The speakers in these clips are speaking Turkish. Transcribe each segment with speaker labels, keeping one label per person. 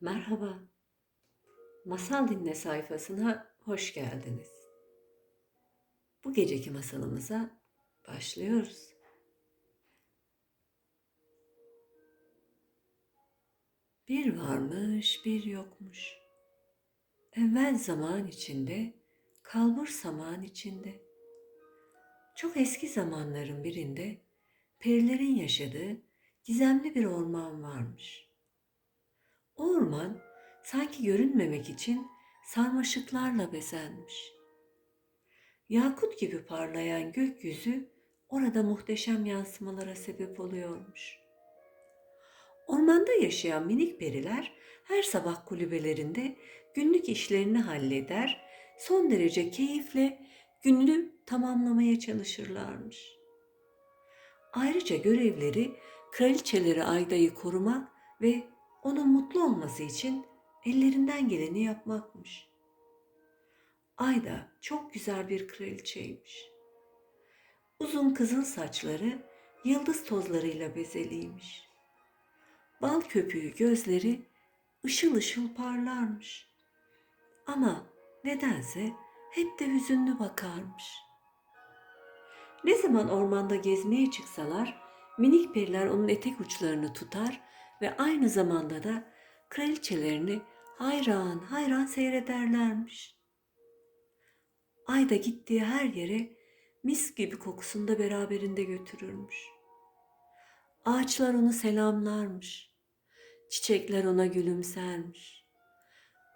Speaker 1: Merhaba. Masal Dinle sayfasına hoş geldiniz. Bu geceki masalımıza başlıyoruz. Bir varmış, bir yokmuş. Evvel zaman içinde, kalbur zaman içinde. Çok eski zamanların birinde perilerin yaşadığı gizemli bir orman varmış. O orman sanki görünmemek için sarmaşıklarla bezenmiş. Yakut gibi parlayan gökyüzü orada muhteşem yansımalara sebep oluyormuş. Ormanda yaşayan minik periler her sabah kulübelerinde günlük işlerini halleder, son derece keyifle gününü tamamlamaya çalışırlarmış. Ayrıca görevleri kraliçeleri Ayda'yı korumak ve onun mutlu olması için ellerinden geleni yapmakmış. Ayda çok güzel bir kraliçeymiş. Uzun kızıl saçları yıldız tozlarıyla bezeliymiş. Bal köpüğü gözleri ışıl ışıl parlarmış. Ama nedense hep de hüzünlü bakarmış. Ne zaman ormanda gezmeye çıksalar minik periler onun etek uçlarını tutar ve aynı zamanda da kraliçelerini hayran hayran seyrederlermiş. Ay da gittiği her yere mis gibi kokusunu da beraberinde götürürmüş. Ağaçlar onu selamlarmış. Çiçekler ona gülümsermiş.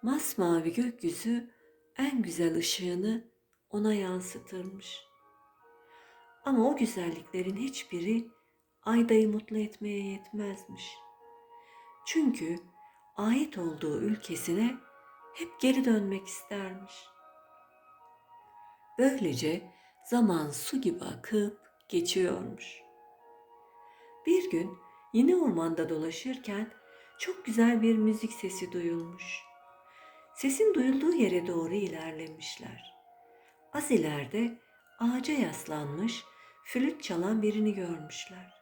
Speaker 1: Masmavi gökyüzü en güzel ışığını ona yansıtırmış. Ama o güzelliklerin hiçbiri Ayda'yı mutlu etmeye yetmezmiş. Çünkü ait olduğu ülkesine hep geri dönmek istermiş. Böylece zaman su gibi akıp geçiyormuş. Bir gün yine ormanda dolaşırken çok güzel bir müzik sesi duyulmuş. Sesin duyulduğu yere doğru ilerlemişler. Az ileride ağaca yaslanmış, flüt çalan birini görmüşler.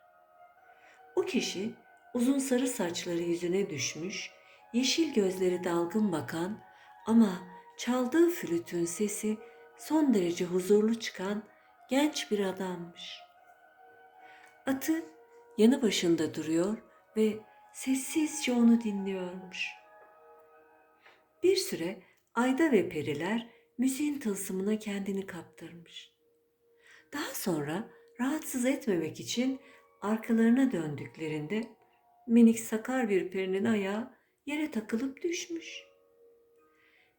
Speaker 1: O kişi uzun sarı saçları yüzüne düşmüş, yeşil gözleri dalgın bakan ama çaldığı flütün sesi son derece huzurlu çıkan genç bir adammış. Atı yanı başında duruyor ve sessizce onu dinliyormuş. Bir süre Ayda ve Periler müziğin tılsımına kendini kaptırmış. Daha sonra rahatsız etmemek için arkalarına döndüklerinde minik sakar bir perinin ayağı yere takılıp düşmüş.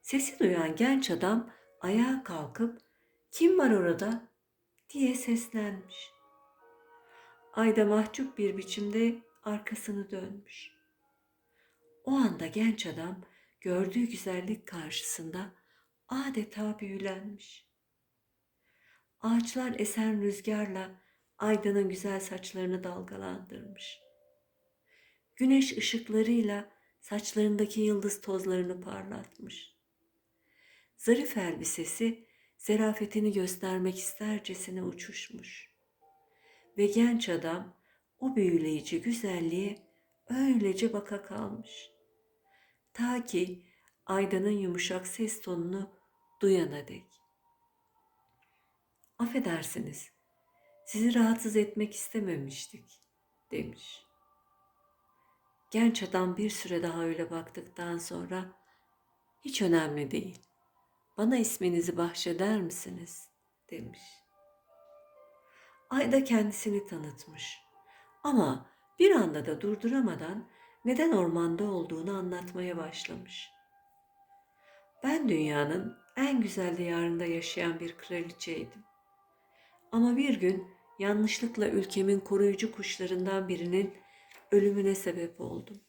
Speaker 1: Sesi duyan genç adam ayağa kalkıp kim var orada diye seslenmiş. Ayda mahcup bir biçimde arkasını dönmüş. O anda genç adam gördüğü güzellik karşısında adeta büyülenmiş. Ağaçlar esen rüzgarla Ayda'nın güzel saçlarını dalgalandırmış. Güneş ışıklarıyla saçlarındaki yıldız tozlarını parlatmış. Zarif elbisesi zerafetini göstermek istercesine uçuşmuş. Ve genç adam o büyüleyici güzelliğe öylece baka kalmış. Ta ki Ayda'nın yumuşak ses tonunu duyana dek. Affedersiniz, sizi rahatsız etmek istememiştik, demiş. Genç adam bir süre daha öyle baktıktan sonra, hiç önemli değil, bana isminizi bahşeder misiniz, demiş. Ayda kendisini tanıtmış. Ama bir anda da durduramadan neden ormanda olduğunu anlatmaya başlamış. Ben dünyanın en güzel diyarında yaşayan bir kraliçeydim. Ama bir gün yanlışlıkla ülkemin koruyucu kuşlarından birinin ölümüne sebep oldum.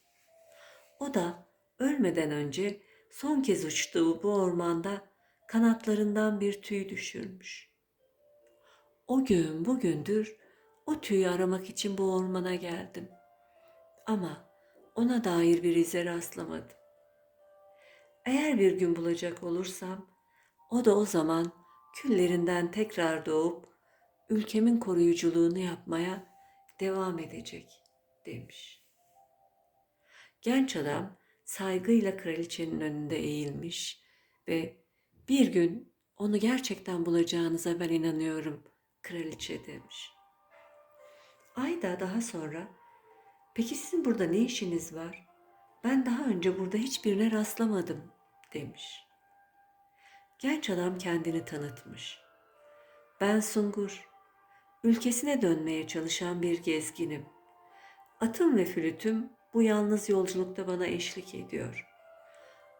Speaker 1: O da ölmeden önce son kez uçtuğu bu ormanda kanatlarından bir tüy düşürmüş. O gün bugündür o tüyü aramak için bu ormana geldim. Ama ona dair bir ize rastlamadım. Eğer bir gün bulacak olursam, o da o zaman küllerinden tekrar doğup ülkemin koruyuculuğunu yapmaya devam edecek demiş. Genç adam saygıyla kraliçenin önünde eğilmiş ve bir gün onu gerçekten bulacağınıza ben inanıyorum kraliçe demiş. Ayda daha sonra peki sizin burada ne işiniz var? Ben daha önce burada hiçbirine rastlamadım demiş. Genç adam kendini tanıtmış. Ben Sungur. Ülkesine dönmeye çalışan bir gezginim. Atım ve flütüm bu yalnız yolculukta bana eşlik ediyor.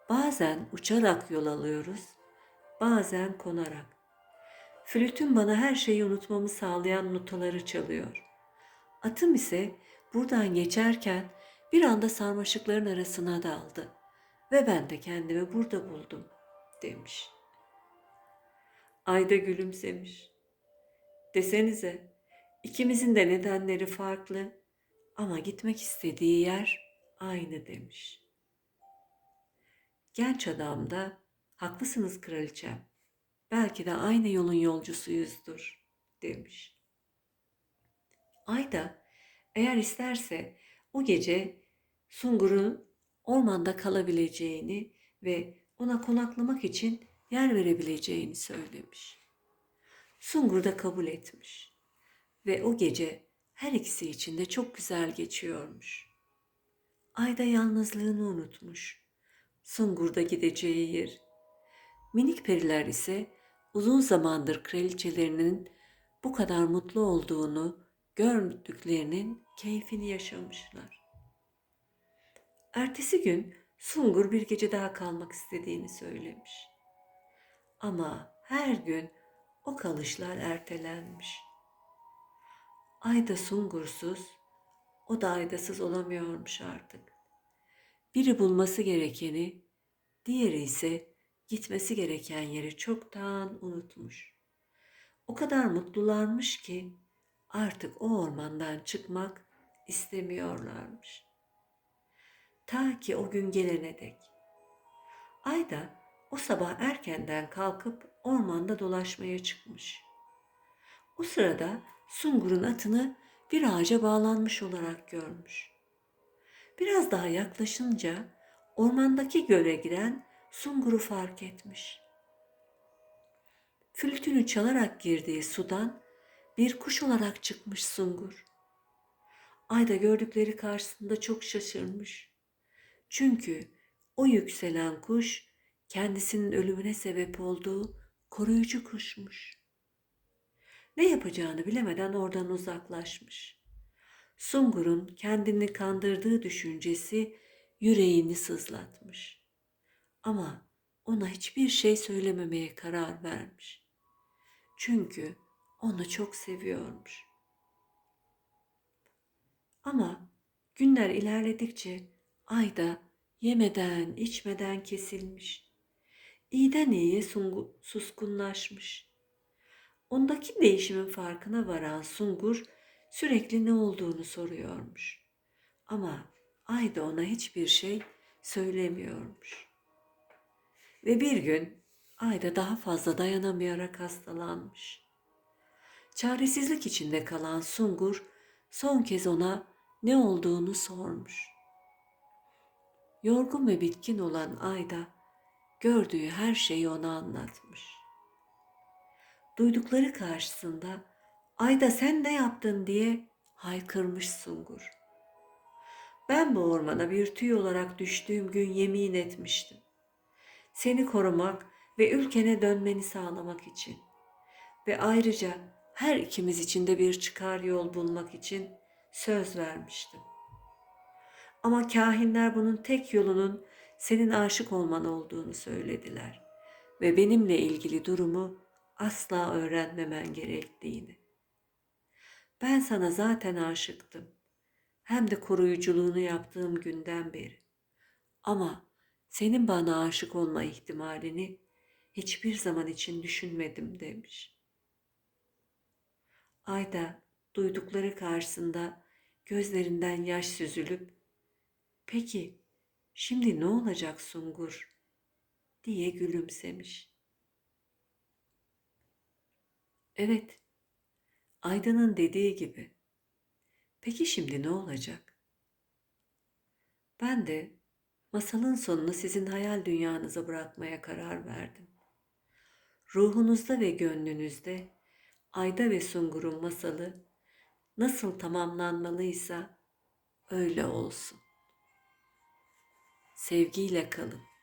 Speaker 1: Bazen uçarak yol alıyoruz, bazen konarak. Flütüm bana her şeyi unutmamı sağlayan notaları çalıyor. Atım ise buradan geçerken bir anda sarmaşıkların arasına daldı ve ben de kendimi burada buldum demiş. Ayda gülümsemiş. Desenize ikimizin de nedenleri farklı ama gitmek istediği yer aynı demiş. Genç adam da haklısınız kraliçem. Belki de aynı yolun yolcusuyuzdur demiş. Ayda eğer isterse o gece Sungur'un ormanda kalabileceğini ve ona konaklamak için yer verebileceğini söylemiş. Sungur da kabul etmiş ve o gece her ikisi için de çok güzel geçiyormuş. Ayda yalnızlığını unutmuş. Sungur'da gideceği yer. Minik periler ise uzun zamandır kraliçelerinin bu kadar mutlu olduğunu gördüklerinin keyfini yaşamışlar. Ertesi gün Sungur bir gece daha kalmak istediğini söylemiş. Ama her gün o kalışlar ertelenmiş. Ayda sungursuz, o da aydasız olamıyormuş artık. Biri bulması gerekeni, diğeri ise gitmesi gereken yeri çoktan unutmuş. O kadar mutlularmış ki artık o ormandan çıkmak istemiyorlarmış. Ta ki o gün gelene dek. Ayda o sabah erkenden kalkıp ormanda dolaşmaya çıkmış. O sırada Sungur'un atını bir ağaca bağlanmış olarak görmüş. Biraz daha yaklaşınca ormandaki göle giren Sungur'u fark etmiş. Flütünü çalarak girdiği sudan bir kuş olarak çıkmış Sungur. Ayda gördükleri karşısında çok şaşırmış. Çünkü o yükselen kuş kendisinin ölümüne sebep olduğu koruyucu kuşmuş. Ne yapacağını bilemeden oradan uzaklaşmış. Sungur'un kendini kandırdığı düşüncesi yüreğini sızlatmış. Ama ona hiçbir şey söylememeye karar vermiş. Çünkü onu çok seviyormuş. Ama günler ilerledikçe Ayda yemeden içmeden kesilmiş. İyiden iyiye suskunlaşmış. Ondaki değişimin farkına varan Sungur sürekli ne olduğunu soruyormuş. Ama Ayda ona hiçbir şey söylemiyormuş. Ve bir gün Ayda daha fazla dayanamayarak hastalanmış. Çaresizlik içinde kalan Sungur son kez ona ne olduğunu sormuş. Yorgun ve bitkin olan Ayda gördüğü her şeyi ona anlatmış. Duydukları karşısında Ayda sen ne yaptın diye haykırmış Sungur. Ben bu ormana bir tüy olarak düştüğüm gün yemin etmiştim. Seni korumak ve ülkene dönmeni sağlamak için ve ayrıca her ikimiz için de bir çıkar yol bulmak için söz vermiştim. Ama kahinler bunun tek yolunun senin aşık olman olduğunu söylediler ve benimle ilgili durumu asla öğrenmemen gerektiğini. Ben sana zaten aşıktım. Hem de koruyuculuğunu yaptığım günden beri. Ama senin bana aşık olma ihtimalini hiçbir zaman için düşünmedim demiş. Ayda duydukları karşısında gözlerinden yaş süzülüp peki Şimdi ne olacak Sungur? diye gülümsemiş. Evet, Aydın'ın dediği gibi. Peki şimdi ne olacak? Ben de masalın sonunu sizin hayal dünyanıza bırakmaya karar verdim. Ruhunuzda ve gönlünüzde Ayda ve Sungur'un masalı nasıl tamamlanmalıysa öyle olsun. Sevgiyle kalın.